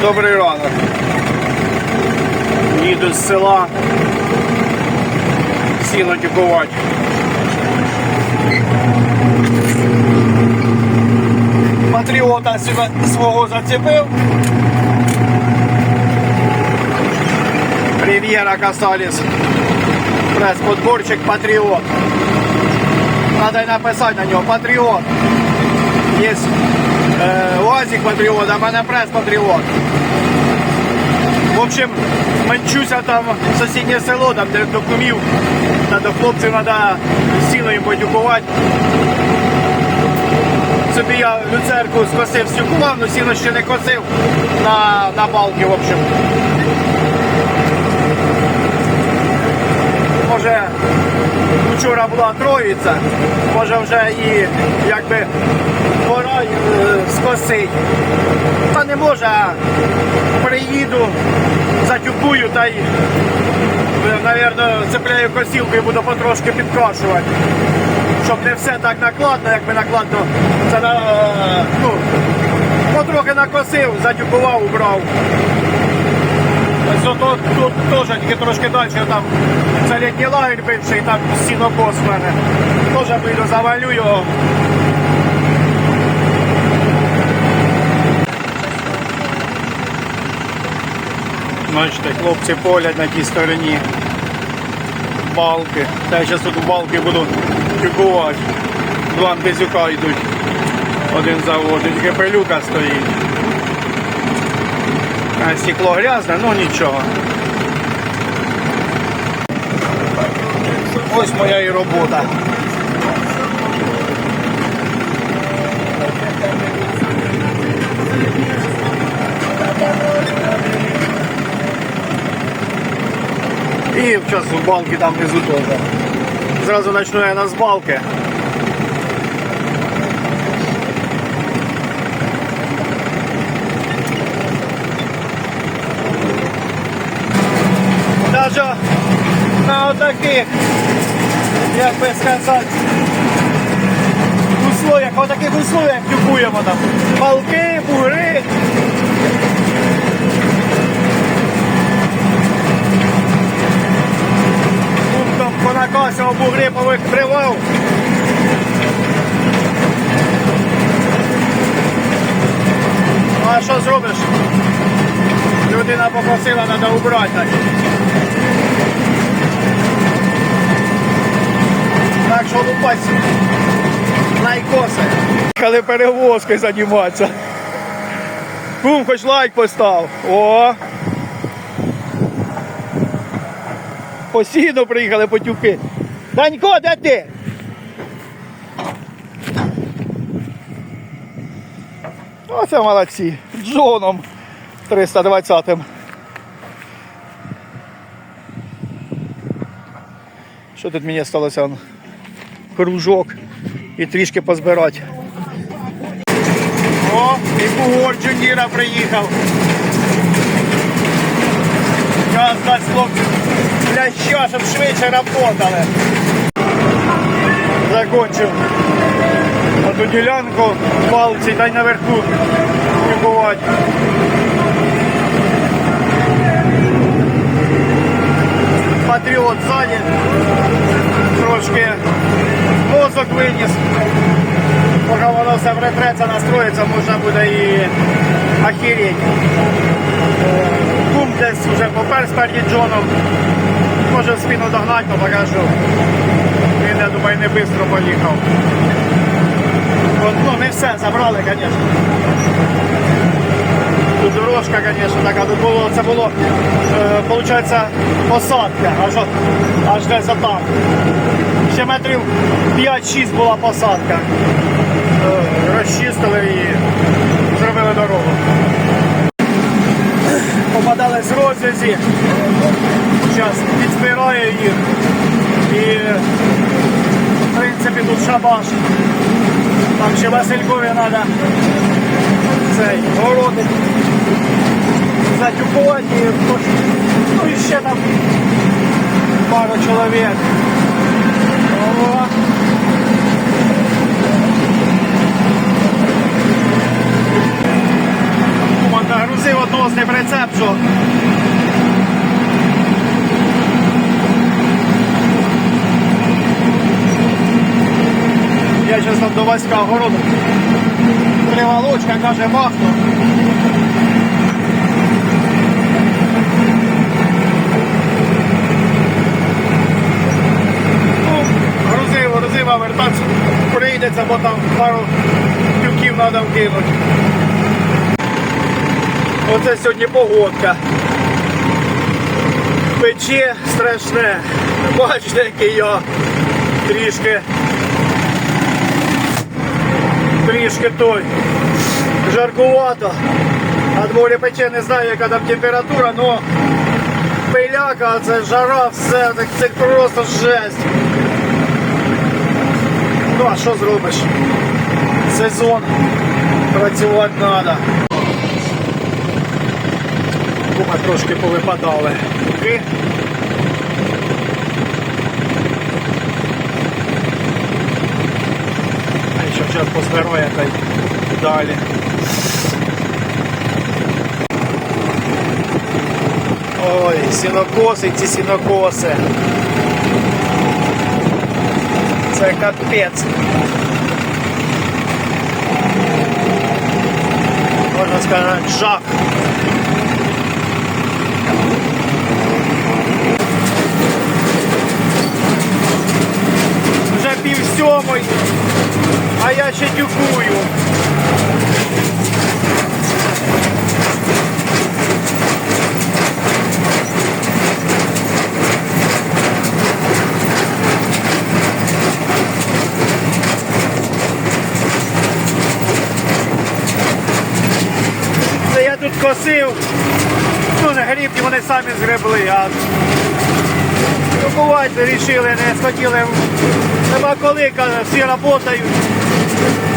Добрий ранок. Їду з села. Сіно тюкувати. Патріота себе свого зацепив. Ривьера Касаліс. Прес-подборчик Патріот. Надо й написати на нього Патріот. Є е, УАЗик Патріот, а прес Патріот. В общем, менчуся там в сусіднє село, там де до кумів, та до хлопців треба сіно їм подюкувати. Собі я люцерку скосив, стюкував, але сіно ще не косив на, на балки, в общем. Може, вчора була троїця, може вже і якби пора е, скосить. Та не може, а приїду, затюкую та й, мабуть, цепляю косілку і буду потрошки підкашувати. Щоб не все так накладно, якби накладно, це на, е, ну, потрохи накосив, затюкував, убрав. Ото тут теж тільки трошки далі, там це літній лагерь бивший, там сінокос в мене. Теж вийду, завалю його. Бачите, хлопці полять на тій стороні. Балки. Та я зараз тут балки буду тюкувати. Два безюка йдуть. Один заводить, пилюка стоїть. Стекло грязне, ну нічого. Ось моя і робота. І зараз в балки там внизу. Зразу почну я на з Даже на отаких, як би сказати, условиях, отаких условиях тюкуємо там. Балки, бугри. Тут там по накосу бугри повикривав. Ну, А що зробиш? Людина попросила, треба убрати. Так. Що лупась лайкоси. Коли перевозкою займатися. Кум, хоч лайк постав. О! Постійно приїхали потюки. Данько, де ти? Оце молодці. Джоном 320-м. Що тут мені сталося? Кружок і трішки позбирати. О, і бугор Джуніра приїхав. Зараз дасть хлопці для щоб швидше работали. Закончив одну ділянку, палці та й наверху купувати. Патріот ззаді. Виніс. Поки воно все вретреться, настроїться, можна буде і охереть. Кум десь вже попер спереді Джоном. Може спину догнати, то покажу. Він, я думаю, не швидко поїхав. От, ну, не все забрали, звісно. Дорожка, звісно, така. Тут було, це було, е, виходить, посадка, аж, аж десь отам. Ще метрів 5-6 була посадка. Е, розчистили і зробили дорогу. Попадали з розв'язі. Зараз підзбираю їх. І принципі тут шабаш. Там ще Василькові треба цей городи затюкувати. Ну і ще там пару чоловік. О. Кума нагрузив одну насосний Я зараз до Васька огороду. Приволочка каже, вахну. Ну, грузив, грузив, вертатися прийдеться, бо там пару тюків треба вкинути. Оце сьогодні погодка. Пече страшне. Бачите, який я трішки. Трішки той. Жаркувато. А дворі пече, не знаю, яка там температура, але пиляка, це жара, все, це просто жесть. Ну а що зробиш? Сезон. Працювати треба. Кума трошки повипадали. Ще час позбирає та й далі. Ой, сінокоси, ці сінокоси. Це капець. Можна сказати, жах. Вже пів сьомий, а я ще тюкую. Це я тут косив. Ну, не грібні, вони самі згребли, а Купувати вирішили, не схотіли. Нема коли, каже, всі працюють. Thank you.